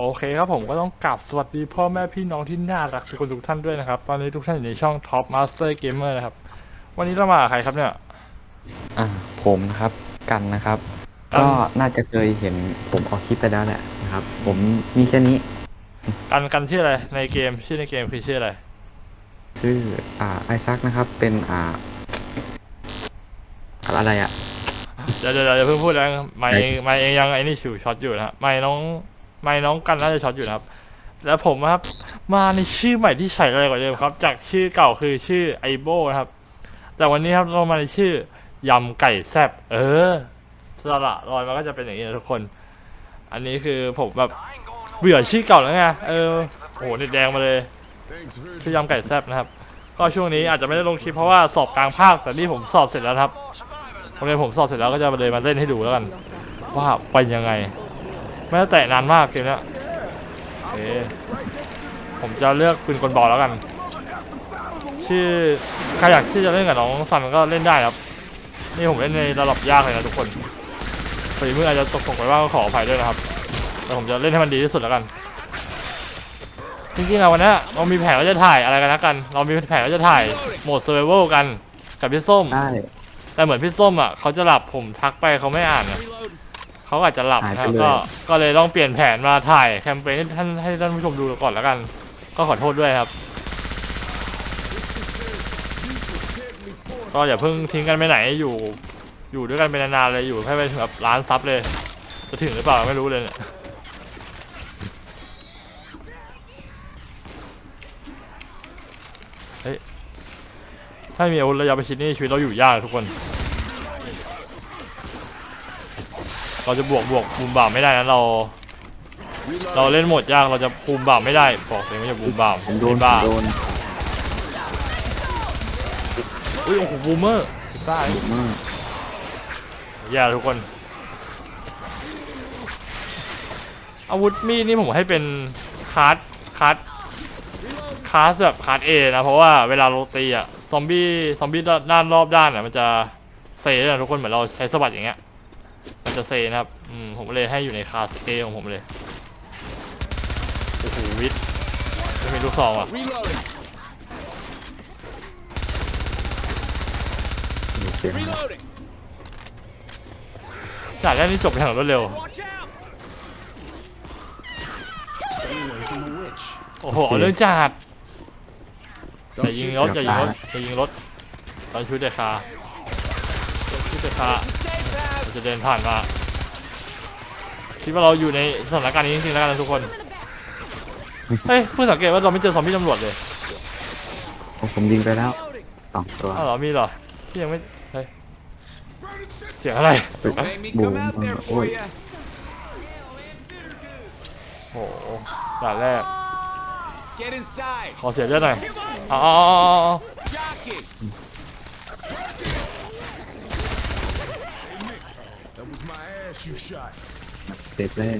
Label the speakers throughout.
Speaker 1: โอเคครับผมก็ต้องกลับสวัสดีพ่อแม่พี่น้องที่น่ารักทุกคนทุกท่านด้วยนะครับ ตอนนี้ทุกท่านอยู่ในช่อง Top Master Gamer นะครับ วันนี้เรามากับใครครับเนี่ย
Speaker 2: อ่าผมนะครับกันนะครับ
Speaker 1: กัน
Speaker 2: ก็น่าจะเคยเห็นผมออกคลิปไปแล้วแหละนะครับ ผมมีแค่นี้
Speaker 1: กันกันชื่ออะไรในเกมชื่อในเกมคือชื่ออะไร
Speaker 2: ชื่ออ่าไอซักนะครับ เป็นอ่า อะไรอะ
Speaker 1: เดี๋ยวเดี๋ยวเดี๋ยวเพิ่งพูดแล้วไม่
Speaker 2: ไอ้
Speaker 1: เองไม่เองยังไอ้นี่ชูช็อตอยู่นะฮะไม่น้อง ไม่น้องกันน่าจะช็อตอยู่นะครับ แล้วผมครับ มาในชื่อใหม่ที่ใส่อะไรกว่าเดิมครับ จากชื่อเก่าคือชื่อไอโบนะครับ แต่วันนี้ครับเรามาในชื่อยำไก่แซบเออสระลอยมันก็จะเป็นอย่างนี้นะทุกคน อันนี้คือผมแบบเบื่อชื่อเก่าแล้วไงเออโอ้โหนี่แดงมาเลยชื่อยำไก่แซบนะครับ ก็ช่วงนี้อาจจะไม่ได้ลงคลิปเพราะว่าสอบกลางภาคแต่นี่ผมสอบเสร็จแล้วครับโรงเรียนผมสอบเสร็จแล้วก็จะมาเลยมาเล่นให้ดูแล้วกัน ว่าเป็นยังไง ไม่ได้แตะนานมากเกมเนี้ยโอเคผมจะเลือกปืนกลบอลแล้วกัน ชื่อใครอยากที่จะเล่นกับน้องซันก็เล่นได้ครับ นี่ผมเล่นในระดับยากเลยนะทุกคนฝีมืออาจจะตกตกไปบ้างก็ขออภัยด้วยนะครับ แต่ผมจะเล่นให้มันดีที่สุดแล้วกัน จริงๆอะวันเนี้ยเรามีแผนว่าจะถ่ายอะไรกันนะกัน เรามีแผนว่าจะถ่ายโหมด survival กันกับพี่ส้ม
Speaker 2: ได้
Speaker 1: แต่เหมือนพี่ส้มอะเขาจะหลับผมทักไปเขาไม่อ่านนะ เขาอาจจะหลับ
Speaker 2: หาย
Speaker 1: นะ
Speaker 2: ไปเลย
Speaker 1: ก็ก็เลยต้องเปลี่ยนแผนมาถ่ายแคมเปญให้ท่านให้ท่านผู้ชมดูก่อนแล้วกัน ก็ขอโทษด้วยครับ ก็อย่าเพิ่งทิ้งกันไปไหนอยู่ อยู่ด้วยกันเป็นนานๆเลยอยู่ให้ไปถึงแบบล้านซับเลย จะถึงหรือเปล่าไม่รู้เลยเนี่ยเฮ้ยถ้ามีอาวุธระยะประชิดนี่ชีวิตเราอยู่ยากทุกคน เราจะบวกบวกบูมบ่ามไม่ได้นะเรา เราเล่นโหมดยากเราจะบูมบ่ามไม่ได้บอกเลยว่าจะบูมบ่าม
Speaker 2: ผมโดน
Speaker 1: เป็นบ้า
Speaker 2: โดน
Speaker 1: อุ้ยโอ้โหบูมเมอร์บ้า
Speaker 2: ดุมาก
Speaker 1: แย่ทุกคน อาวุธมีดนี่ผมให้เป็นคาร์ดคาร์ดคาร์ดแบบคาร์ดเอนะ เพราะว่าเวลาเราตีอะซอมบี้ซอมบี้ด้านรอบด้านอะมันจะเซนะทุกคนเหมือนเราใช้สะบัดอย่างเงี้ยมัน จะเซนะครับอืมผมเลยให้อยู่ในคาร์ดเอของผมเลยโอ้โหวิทย์ไม่มีลูกซองอะ
Speaker 2: มีเสียง
Speaker 1: จากแรกนี่จบอย่างรวดเร็ว โอ้โหเรื่องจัดอย่ายิงรถอย่ายิงรถอย่ายิงรถตอนชุดเดคาชุดเดคา จะเดินผ่านมาคิดว่าเราอยู่ในสถานการณ์นี้จริงๆแล้วกันนะทุกคนเฮ้ยเพิ่งสังเกตว่าเราไม่เจอซอมบี้ตำรวจเลย
Speaker 2: ผมยิงไปแล้วสองตัว
Speaker 1: อ้าวเหรอมีเหรอที่ยังไม่เฮ้ยเสียงอะไร
Speaker 3: Make me
Speaker 2: บูม
Speaker 3: come out there
Speaker 2: โอ้
Speaker 3: for
Speaker 2: ย
Speaker 3: you.
Speaker 1: โอ้โหด่านแรก
Speaker 3: Get inside.
Speaker 1: ขอเสียเลือดหน่อยอ๋ออ๋ออ๋ออ๋อ
Speaker 3: Jockey.
Speaker 4: That was my ass you shot.
Speaker 2: เซฟแรก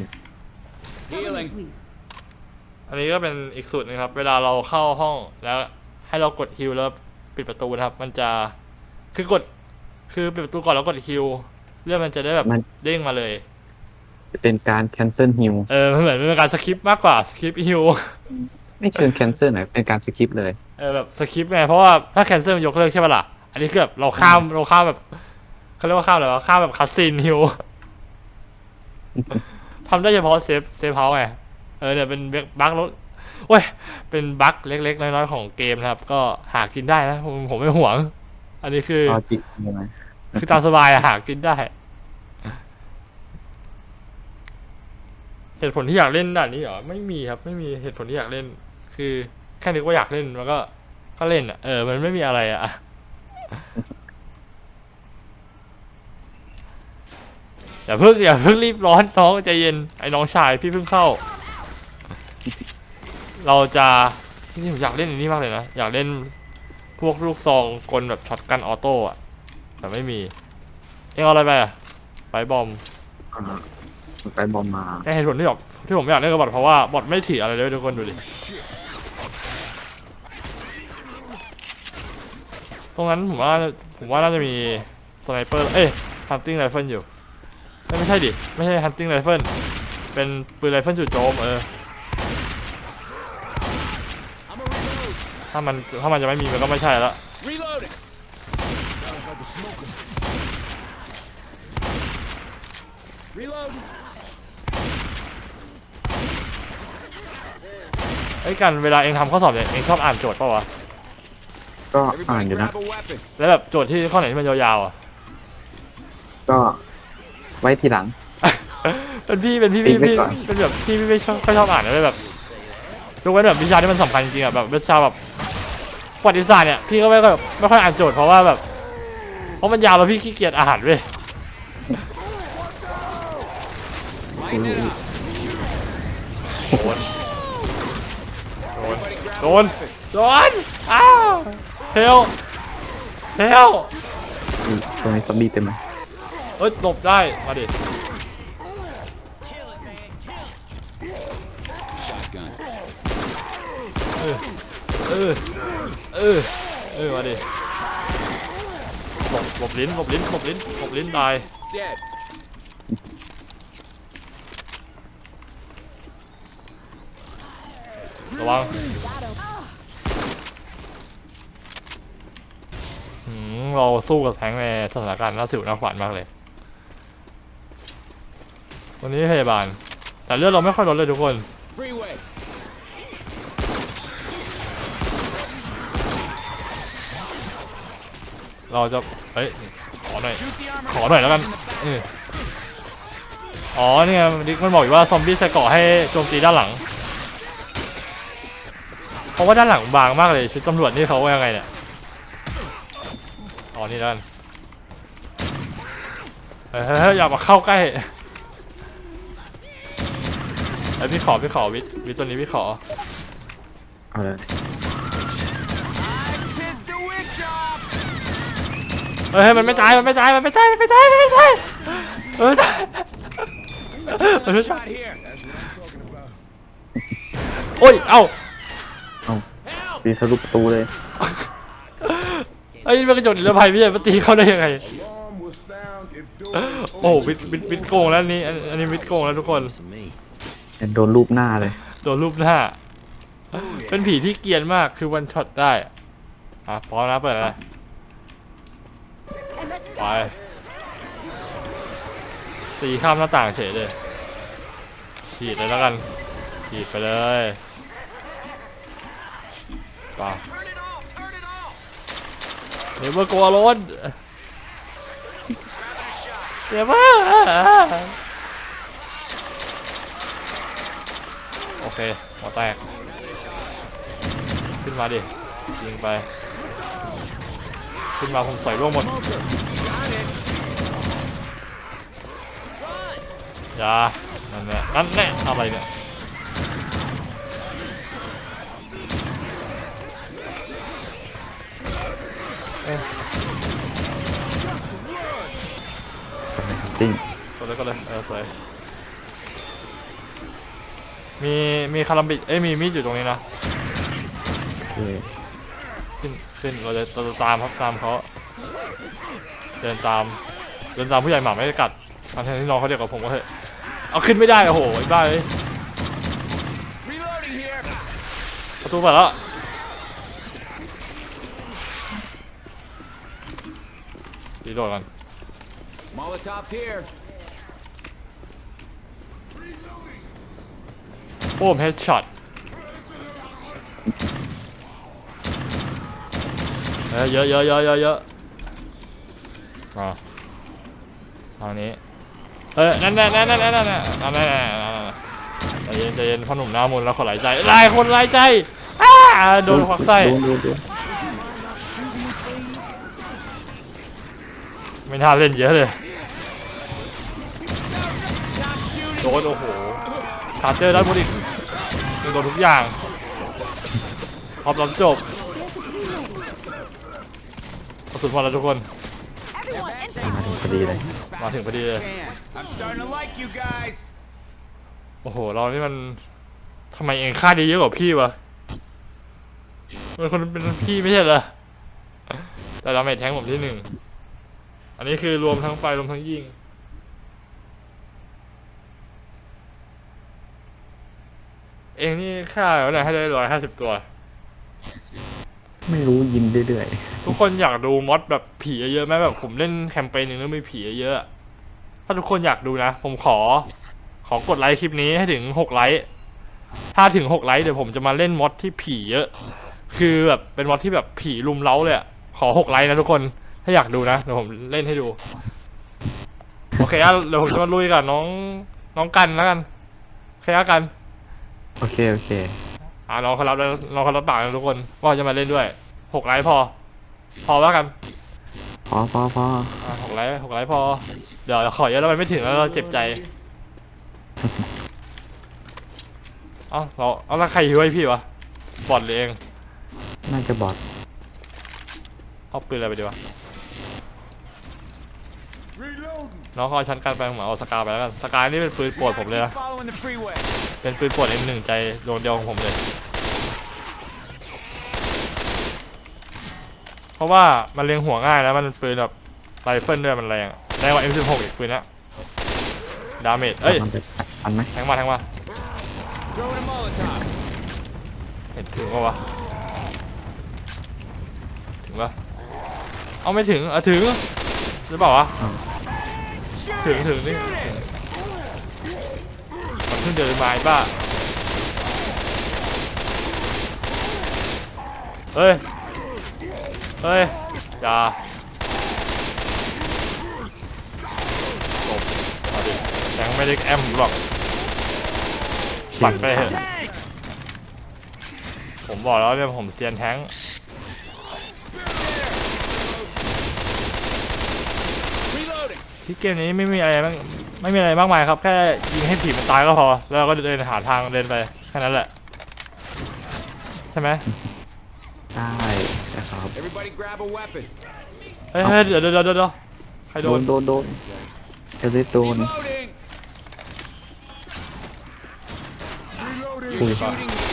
Speaker 3: Healing.
Speaker 1: อันนี้ก็เป็นอีกสูตรหนึงครับ เวลาเราเข้าห้องแล้วให้เรากดฮิวแล้วปิดประตูนะครับ มันจะคือกดคือปิดประตูก่อนแล้วกดฮิวเรื่องมันจะได้แบบ
Speaker 2: มัน
Speaker 1: เด้งมาเลย
Speaker 2: จะเป็นการ cancel heal
Speaker 1: เออมันเหมือนเป็นการสคิปมากกว่าสคิปฮิว
Speaker 2: ไม่เชิง cancel หน่อยเป็นการสคิปเลย
Speaker 1: เออแบบสคิปไงเพราะว่าถ้าแคนเซิลยกเลิกใช่ปะล่ะอันนี้คือแบบเราข้ามเราข้ามแบบเขาเรียกว่าข้ามอะไรวะข้ามแบบคัสซีนฮิว ทำได้เฉพาะเซฟเซฟเฮาส์ไงเออเนี่ยเป็นบั๊กรถโอ้ยเป็นบั๊กเล็ก ๆ น้อยๆของเกมนะครับ ก็หากินได้นะผมผมไม่ห่วง อันนี้คือ
Speaker 2: รอจิกใช่ไหม
Speaker 1: คือตามสบายอะหากินได้ เหตุผลที่อยากเล่นด่านนี้เหรอไม่มีครับ ไม่มีเหตุผลที่อยากเล่น คือแค่นึกว่าอยากเล่นมันก็ก็เล่นอะเออ มันไม่มีอะไรอะ อย่าเพิ่งอย่าเพิ่งรีบร้อนน้องใจเย็นไอ้น้องชายพี่เพิ่งเข้า เราจะนี่ผมอยากเล่นอันนี้มากเลยนะอยากเล่นพวกลูกซองกลแบบช็อตกันออโต้อะแต่ไม่มีเอ็งเอาอะไรไปอะไปบอม
Speaker 2: อ่าไปบอมมา
Speaker 1: แต่เหตุผลที่แบบที่ผมอยากเล่นกับบอทเพราะว่าบอทไม่ถืออะไรเลยทุกคนดูดิตรงนั้นผมว่าผมว่าน่าจะมีสไนเปอร์เอ้ยฮันติ n งไรเฟิลอยู่เอ้ย ไม่ใช่ดิ ไม่ใช่ฮันติ n งไรเฟิลเป็นปืนไรเฟิลจู่โจมเออ
Speaker 3: I'm a reload.
Speaker 1: ถ้ามันถ้ามันจะไม่มีมันก็ไม่ใช่แล้ว
Speaker 3: Reloading.
Speaker 4: Sounds like a smoker.
Speaker 3: Reload.
Speaker 1: ไอ้ยกันเวลาเองทำข้อสอบเนี่ยเองชอบอ่านโจทย์เปล่าวะ
Speaker 2: ก็อ่าน
Speaker 3: Everybody
Speaker 2: อยู่นะ
Speaker 3: grab a weapon.
Speaker 1: แล้วแบบโจทย์ที่ข้อไหนที่มันยาวๆอะ
Speaker 2: ก็ ไว้ทีหลัง
Speaker 1: เป็นพี่เป็นพี่
Speaker 2: ปิ
Speaker 1: พี่
Speaker 2: ดไว้
Speaker 1: พี่
Speaker 2: ก่อน
Speaker 1: เป็นแบบพี่พี่ไม่ชอบไม่ชอบอ่านเลยแบบยกเว้นแบบวิชาที่มันสำคัญจริงๆอะแบบวิชาแบบประวัติศาสตร์เนี่ยพี่ก็ไม่ค่อยแบบไม่ค่อยอ่านโจทย์เพราะว่าแบบเพราะมันยาวแล้วพี่ขี้เกียจอ่านเว้ย
Speaker 3: Lighten it up.
Speaker 1: โดนโดนโดนอ้าวเฮลเฮล
Speaker 2: อืมตรงนี้ซอมบี้เต็มเลย
Speaker 1: เอ้ยหลบได้ มาดิ
Speaker 3: เออ
Speaker 1: เออเออเออมาดิหลบหลบลิ้นหลบลิ้นหลบลิ้นหลบลิ้นตาย
Speaker 3: Dead.
Speaker 1: ระวังหืมเราสู้กับแทงค์ในสถานการณ์น่าสิวน่าขวัญมากเลย วันนี้พยาบาล แต่เลือดเราไม่ค่อยลดเลยทุกคน
Speaker 3: Freeway.
Speaker 1: เราจะ เฮ้ย ขอหน่อย
Speaker 3: Shoot the armor.
Speaker 1: ขอหน่อยแล้วกันเอออ๋อเนี่ยดิกมันบอกอยู่ว่าซอมบี้ใส่เกราะให้โจมตีด้านหลัง เพราะว่าด้านหลังบางมากเลยชุดตำรวจนี่เขาว่ายังไงเนี่ยอ๋อนี่ด้านเฮ้ยเฮ้ยเฮ้ยอย่ามาเข้าใกล้ไอยพี่ขอพี่ขอวิทวิทตัวนี้พี่ขอ
Speaker 2: เอาเลย
Speaker 3: Tis the witch off.
Speaker 1: เฮ้ยเฮ้ยมันไม่ตายมันไม่ตายมันไม่ตายมันไม่ตายมันไม่ตายเออ
Speaker 3: Another shot here.
Speaker 1: โอ้ยเอ้า
Speaker 3: Help.
Speaker 2: ปีทะลุประตูเลย
Speaker 1: ไอ้ยมันกระโจนนิรภัยพี่มาตีเขาได้ยังไง
Speaker 4: Alarm will sound if doors
Speaker 1: โอ้โหวิทวิทวิทโกงแล้วนี่อันอันนี้วิทโกงแล้วทุกคน
Speaker 2: โดนรูปหน้าเลย
Speaker 1: โดนรูปหน้า เป็นผีที่เกรียนมากคือวันช็อตได้ อะพร้อมนะเปิดนะไปตีข้ามหน้าต่างเฉยเลยฉีดเลยแล้วกันฉีดไปเลยไปเดี๋ยวมากลัวล้นเดี๋ยวมาโอ เคหัวแตก ขึ้นมาดิยิงไป ขึ้นมาผมใส่ร่วงหมดอย่านั่นแหละนั่นแน่อะไรเนี่ยเอ๊ะ
Speaker 2: สมัยจริง
Speaker 1: กดเลยก็เลยเออสวย มีมีคารัมบิดเอ้ยมีมีดอยู่ตรงนี้นะ
Speaker 2: โอเค
Speaker 1: ขึ้นขึ้นเราจะเราจะตามครับตามเขาเดินตามเดินตามผู้ใหญ่หมาไม่ได้กัดทางที่น้องเขาเดียวกับผมก็เถอะเอาขึ้นไม่ได้โอ้โหไอ้บ้าเลย
Speaker 3: Reloading here.
Speaker 1: ประตูเปิดแล้วดีโดดก่อน
Speaker 3: Molotov here.
Speaker 1: โอ้มเฮดช็อตเยอะเยอะเยอะเยอะเยอะมาทางนี้ เอ้ยนั่นนั่นนั่นนั่นนั่นนั่นนั่นนั่นนั่นใจเย็นใจเย็นพ่อหนุ่มหน้ามุนแล้วคนหลายใจหลายคนหลายใจอ้าโดนควักไส้
Speaker 2: โดนโดนโดน
Speaker 1: ไม่น่าเล่นเยอะเลยโดนโอ้โหชาร์เจอร์ด้านบนอีก โดนทุกอย่างพร้อมรับจบกระสุนหมดแล้วทุกคน
Speaker 2: มาถึงพอดีเลย
Speaker 1: มาถึงพอดีเลย
Speaker 3: Can. I'm starting to like you guys.
Speaker 1: โอ้โห เรานี่มันทำไมเองค่าดีเยอะกว่าพี่วะมันคนเป็นพี่ไม่ใช่เหรอ แต่ดาเมจแทงผมที่หนึ่ง อันนี้คือรวมทั้งไฟรวมทั้งยิง เองนี่ค่าเท่าไหร่ให้ได้ร้อยห้าสิบตัว
Speaker 2: ไม่รู้ยินเรื่อย
Speaker 1: ทุกคนอยากดูมอดแบบผีเยอะๆไหมแบบผมเล่นแคมเปญหนึ่งแล้วมีผีเยอะๆถ้าทุกคนอยากดูนะ ผมขอ ขอกดไลค์คลิปนี้ให้ถึงหกไลค์ถ้าถึงหกไลค์เดี๋ยวผมจะมาเล่นมอดที่ผีเยอะ คือแบบเป็นมอดที่แบบผีลุมเล้าเลยอะขอหกไลค์นะทุกคน ถ้าอยากดูนะเดี๋ยวผมเล่นให้ดู โอเคอะเดี๋ยวผมจะมาลุยกับน้องน้องกันแล้วกันโอเคอะกัน
Speaker 2: ๆ โอเค โอเค
Speaker 1: อ่าน้องเขารับแล้วน้องเขารับปากนะทุกคนว่าจะมาเล่นด้วยหกไลค์พอ พอแล้วกัน
Speaker 2: พอพอพอ
Speaker 1: อ่าหกไลค์หกไลค์พอ เดี๋ยวขอเยอะแล้วมันไม่ถึงแล้วเราเจ็บใจเอ้าเราเอาแล้วใครช่วยพี่วะบอดเลยเอง
Speaker 2: น่าจะบอด
Speaker 1: เอาปืนอะไรไปดีวะ
Speaker 4: Reloading.
Speaker 1: น้องเขาเอาชั้นกันไปผมเอาสกาไปแล้วกันสกานี่เป็นปืนโปรดผมเลยนะ
Speaker 3: Following the freeway.
Speaker 1: เป็นปืนโปรดเอ็มหนึ่งใจดวงเดียวของผมเลย เพราะว่ามันเล็งหัวง่ายแล้วมันเป็นปืนแบบไรเฟิลด้วยมันแรงอะแรงกว่า M16 อีกปืนนะดาเมจเอ้ย
Speaker 2: มันไปอันไหม
Speaker 1: แทงมาแทงมา
Speaker 3: Throwing a Molotov.
Speaker 1: เห็นถึงปะวะถึงปะเอาไม่ถึงอะถึงหรือเปล่าวะ ถึงถึงนี่มันเพิ่งเดินมาไอ้บ้าเฮ้ย เฮ้ยอย่าจบมาดิแทงไม่ได้แอมหรอกปัดไปเถอะผมบอกแล้วเนี่ยผมเซียนแท้ง
Speaker 3: Reloading.
Speaker 1: ที่เกมนี้ไม่มีอะไรมากไม่มีอะไรมากมายครับ แค่ยิงให้ผีมันตายก็พอ แล้วเราก็เดินหาทางเดินไปแค่นั้นแหละ ใช่ไหม
Speaker 2: ได้นะครับ
Speaker 3: Everybody grab a weapon.
Speaker 1: เฮ้ยเฮ้ยเดี๋ยวเดี๋ยวเดี๋ยวเดี๋ยวใครโด
Speaker 2: โด
Speaker 1: น
Speaker 2: นโดนโดนจะได้โดน
Speaker 3: Reloading.
Speaker 4: Reloading.
Speaker 2: อุ้ย
Speaker 3: Shooting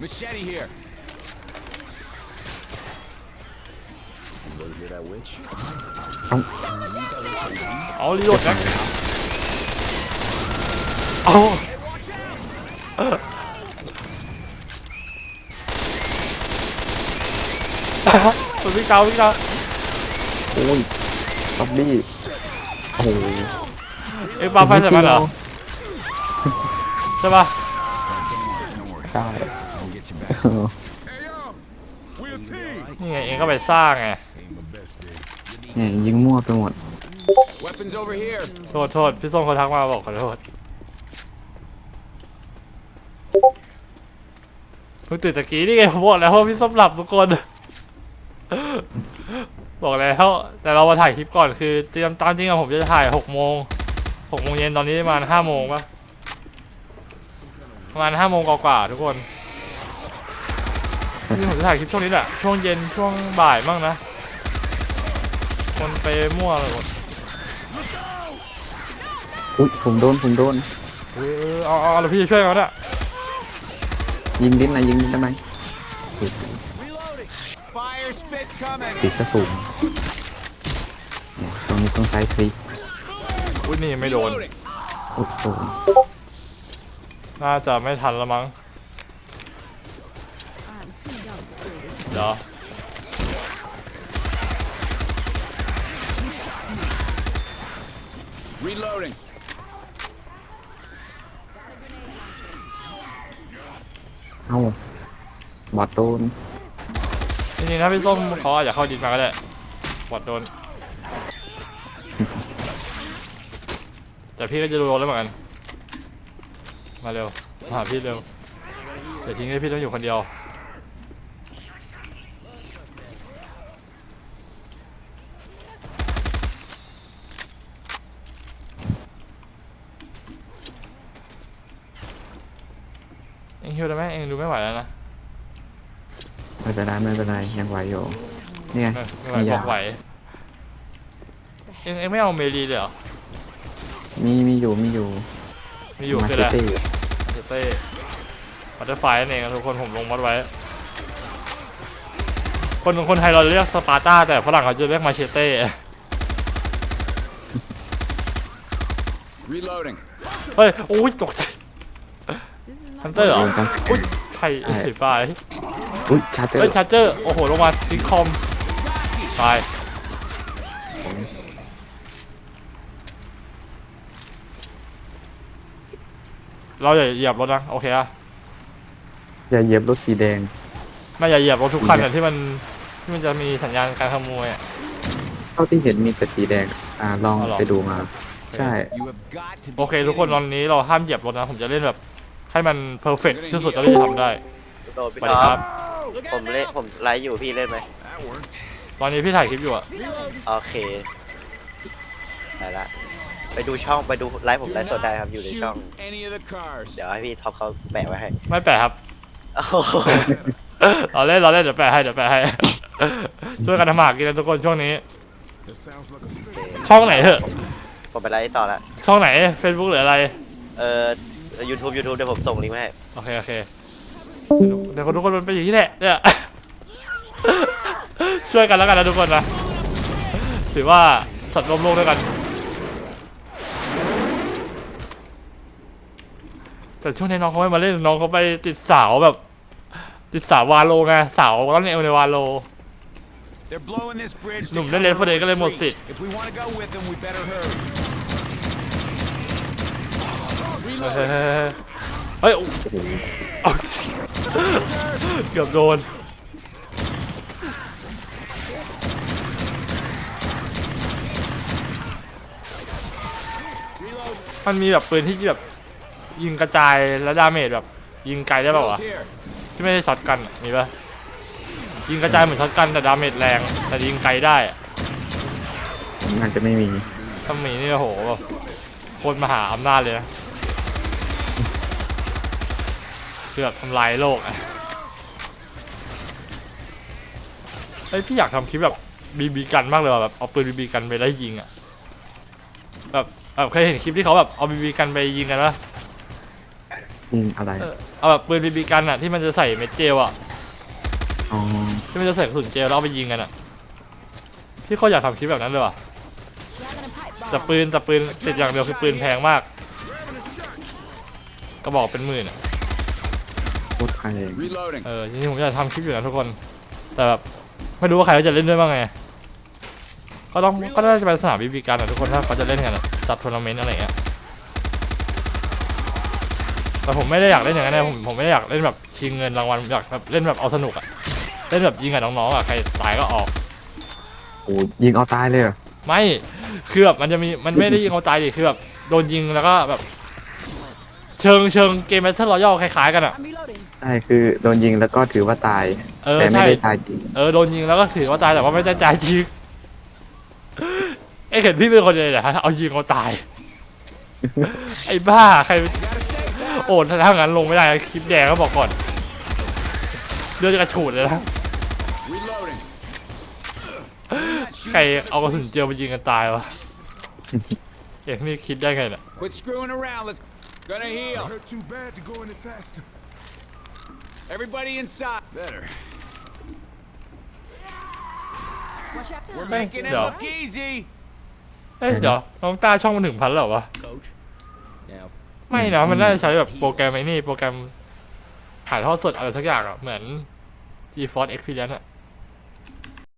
Speaker 3: Machete here.
Speaker 1: เอารีโหลดนะเอาตัวพี่เกาพี่เกา
Speaker 2: โอ้ยซอ
Speaker 1: นี่ไงเองก็ไปสร้างไง
Speaker 4: Ain't my best day.
Speaker 2: เนี่ยยิงมั่วไปหมด
Speaker 3: Weapons over here.
Speaker 1: โทษโทษพี่ส้มเขาทักมาบอกขอโทษเพิ่งตื่นตะกี้นี่ไงผมบอกแล้วว่าพี่ส้มหลับทุกคน บอกแล้วแต่เรามาถ่ายคลิปก่อนคือเตรียมตามจริงอะผมจะถ่ายหกโมงหกโมงเย็นตอนนี้ประมาณห้าโมงปะประมาณห้าโมงกว่าๆทุกคน ที่ผมจะถ่ายคลิปช่วงนี้แหละ ช่วงเย็นช่วงบ่ายมั่งนะ คนไปมั่วเลยหมด
Speaker 2: อุ้ยผมโดนผมโดน
Speaker 1: เออเอาเอาเอาแล้วพี่จะช่วยเขาเนี่ย
Speaker 2: ยิงดิ้นนะยิงดิ้นได้ไหมอุ้ย
Speaker 3: Reloading. Fire spit coming.
Speaker 2: ติดกระสุนเนี่ยตรงนี้ต้องใช้ทริก
Speaker 1: อุ้ยนี่ไม่โดน
Speaker 3: Reloading.
Speaker 2: โอ้โห
Speaker 1: น่าจะไม่ทันละมั้ง เดี๋ยว
Speaker 3: Reloading.
Speaker 2: เอ้าบอดโดน
Speaker 1: จริงๆถ้าพี่ส้มเขาอาจจะเข้าดินมาก็ได้บอดโดน แต่พี่ก็จะโดนแล้วเหมือนกัน มาเร็ว มาหาพี่เร็วเดี๋ยวทิ้งให้พี่ต้องอยู่คนเดียว ฮิวได้ไหมเองดูไม่ไหวแล้วนะ
Speaker 2: ไม่เป็นไรไม่เป็นไรยังไหวอยู่เนี่ย
Speaker 1: เออไม่ไหว
Speaker 2: มี
Speaker 1: บ
Speaker 2: ยา
Speaker 1: อกไหวเองเองไม่เอาเมลีเลยเหรอ
Speaker 2: มีมีอยู่มีอยู่
Speaker 1: มีอยู่คือ
Speaker 2: เช
Speaker 1: อะไร
Speaker 2: เต้
Speaker 1: เเต้บัตเตอร์ไฟนั่นเองครับทุกคนผมลงมัดไว้ คนคนไทยเราเรียกสปาร์ต้าแต่ฝรั่งเขาจะเรียกมาเชเต้
Speaker 3: Reloading.
Speaker 1: เฮ้ยโอ้ยตกใจ ฮันเตอร์เหรอ
Speaker 2: โดนกัน
Speaker 1: อุ้ยใครเสียไป
Speaker 2: อุ้ยชาร์เจอ
Speaker 1: เฮ้ย
Speaker 2: ร์
Speaker 1: ชาร์เจอร์ โอ้โห ลงมาซิคอมตายเราอย่าเหยียบรถนะ โอเคอะ
Speaker 2: อย่าเหยียบรถสีแดง
Speaker 1: ไม่อย่าเหยียบรถทุกคันอะที่มันที่มันจะมีสัญญาณการขโมยอะ
Speaker 2: เท่าที่เห็นมีแต่สีแดง อ่าลอง
Speaker 1: อ๋อเหรอ
Speaker 2: ไปดูมา ใช่
Speaker 3: You have got to be
Speaker 1: โอเค ทุกคนตอนนี้เราห้ามเหยียบรถนะ ผมจะเล่นแบบ ให้มันเพอร์เฟกที่สุดเท่าที่จะทำได้
Speaker 5: โดนพี่
Speaker 1: สวัส
Speaker 5: ท็
Speaker 1: ดี
Speaker 5: อ
Speaker 1: ครั
Speaker 5: ป
Speaker 1: บ
Speaker 5: ผมเล่นผมไลฟ์อยู่พี่เล่นไหม
Speaker 4: That works.
Speaker 1: ตอนนี้พี่ถ่ายคลิปอยู่อะ
Speaker 5: โอเคได้ละไปดูช่องไปดูไลฟ์ผมไลฟ์สดได้ครับอยู่ในช่อง
Speaker 3: shoot any of the cars.
Speaker 5: เดี๋ยวให้พี่ท็อปเขาแปะไว้ให้
Speaker 1: ไม่แปะครับ
Speaker 5: โอ้โห
Speaker 1: เราเล่นเราเล่นเดี๋ยวแปะให้เดี๋ยวแปะให้ ช่วยกันทำหมากกินนะทุกคนช่วงนี้
Speaker 4: That sounds like a spin.
Speaker 1: ช่องไหนเหอะ
Speaker 5: ผมไปไลฟ์ต่อละ
Speaker 1: ช่องไหน Facebook หรืออะไร
Speaker 5: เอ่อ YouTube YouTube เดี๋ยวผมส่งลิงก์มาให้
Speaker 1: โอเคโอเคเดี๋ยวคนทุกคนมันเป็นอย่างนี้แหละเนี่ย ช่วยกันแล้วกันนะทุกคนนะถือว่าสัตว์ร่วมโลกด้วยกัน แต่ช่วงนี้น้องเขาไม่มาเล่นน้องเขาไปติดสาวแบบ ติดสาววาโลไงสาวร้อนเอวในวาโล
Speaker 3: They're blowing this bridge. to
Speaker 1: หนุ่มเล่นเลน
Speaker 3: counter
Speaker 1: ฟอร์เดย์ก็เลยหมด
Speaker 3: retreat.
Speaker 1: สิทธิ์ เฮ้ยเฮ้ยเฮ้ยเกือบโดนมันมีแบบปืนที่แบบยิงกระจายแล้วดาเมจแบบ ยิงไกลได้ป่าวะที่ไม่ได้ช็อตกันมีปะยิงกระจายเหมือนช็อตกันแต่ดาเมจแรง แต่ยิงไกลได้อะ
Speaker 2: มันาจจะไม่มี
Speaker 1: ถ้ามีนี่โอ้โหแบบโคตรมหาอำนาจเลยนะ คือแบบทำลายโลกอะเฮ้ยพี่อยากทำคลิปแบบบีบีกันมากเลยว่ะแบบเอาปืนบีบีกันไปไล่ยิงอะแบบแบบเคยเห็นคลิปที่เขาแบบเอาบีบีกันไปยิงกันปะ
Speaker 2: อืมอะไร
Speaker 1: เออเอาแบบปืนบีบีกันอะที่มันจะใส่เม็ดเจลอะ
Speaker 2: อ๋อ
Speaker 1: ที่มันจะใส่กระสุนเจลแล้วเอาไปยิงกันอะพี่ก็อยากทำคลิปแบบนั้นเลยว่ะแต่ปืนแต่ปืนติดอย่างเดียวคือปืนแพงมากกระบอกเป็นหมื่นอะ
Speaker 2: โคตรแพง
Speaker 3: Reloading.
Speaker 1: เออจริงๆผมอยากทำคลิปอยู่นะทุกคน แต่แบบไม่รู้ว่าใครเขาจะเล่นด้วยบ้างไง ก็ต้องก็น่าจะเป็นสนามบีบีกันอะทุกคนถ้าเขาจะเล่นกันอะจัดทัวร์นาเมนต์อะไรอย่างเงี้ย แต่ผมไม่ได้อยากเล่นอย่างนั้นนะผมผมไม่ได้อยากเล่นแบบชิงเงินรางวัลผมอยากแบบเล่นแบบเอาสนุกอะเล่นแบบยิงกับน้องๆอะใครตายก็ออก
Speaker 2: โอ้ยิงเอาตายเลยเหรอ
Speaker 1: ไม่คือแบบมันจะมีมันไม่ได้ยิงเอาตายดิคือแบบโดนยิงแล้วก็แบบ เชิงเชิงเกมแบทเทิลรอยัลคล้ายๆกันอะ
Speaker 6: I'm reloading.
Speaker 2: ใช่คือโดนยิงแล้วก็ถือว่าตาย
Speaker 1: เออ
Speaker 2: แต่ไม่
Speaker 1: ใช่
Speaker 2: ได้ตายจริง
Speaker 1: เออโดนยิงแล้วก็ถือว่าตายแต่ว่าไม่ได้ตายจริงไอ้เห็นพี่เป็นคนเลยเหรอเอายิงเขาตาย ไอ้บ้าใคร โอ้ถ้างั้นลงไม่ได้คลิปแดงก็บอกก่อนเลือดจะกระฉูดเลยนะ
Speaker 3: Reloading.
Speaker 1: ใครเอากระสุนเจียวไปยิงกันตายวะ อย่างนี้คิดได้ไงเนี่ย
Speaker 3: Quit screwing around. Let's gonna
Speaker 4: It
Speaker 3: heal.
Speaker 4: hurt too bad to go any faster.
Speaker 3: Everybody inside. Better.
Speaker 6: Watch out.
Speaker 3: We're
Speaker 1: Hey,
Speaker 3: making it
Speaker 1: no.
Speaker 3: look easy.
Speaker 1: เอ้ยเดี๋ยวน้องต้าช่องมันถึงพันแล้วเหรอวะไม่นะมันน่าจะใช้แบบโปรแกรมไอ้นี่ โปรแกรมถ่ายทอดสดอะไรสักอย่างอะเหมือน GeForce Experience อะ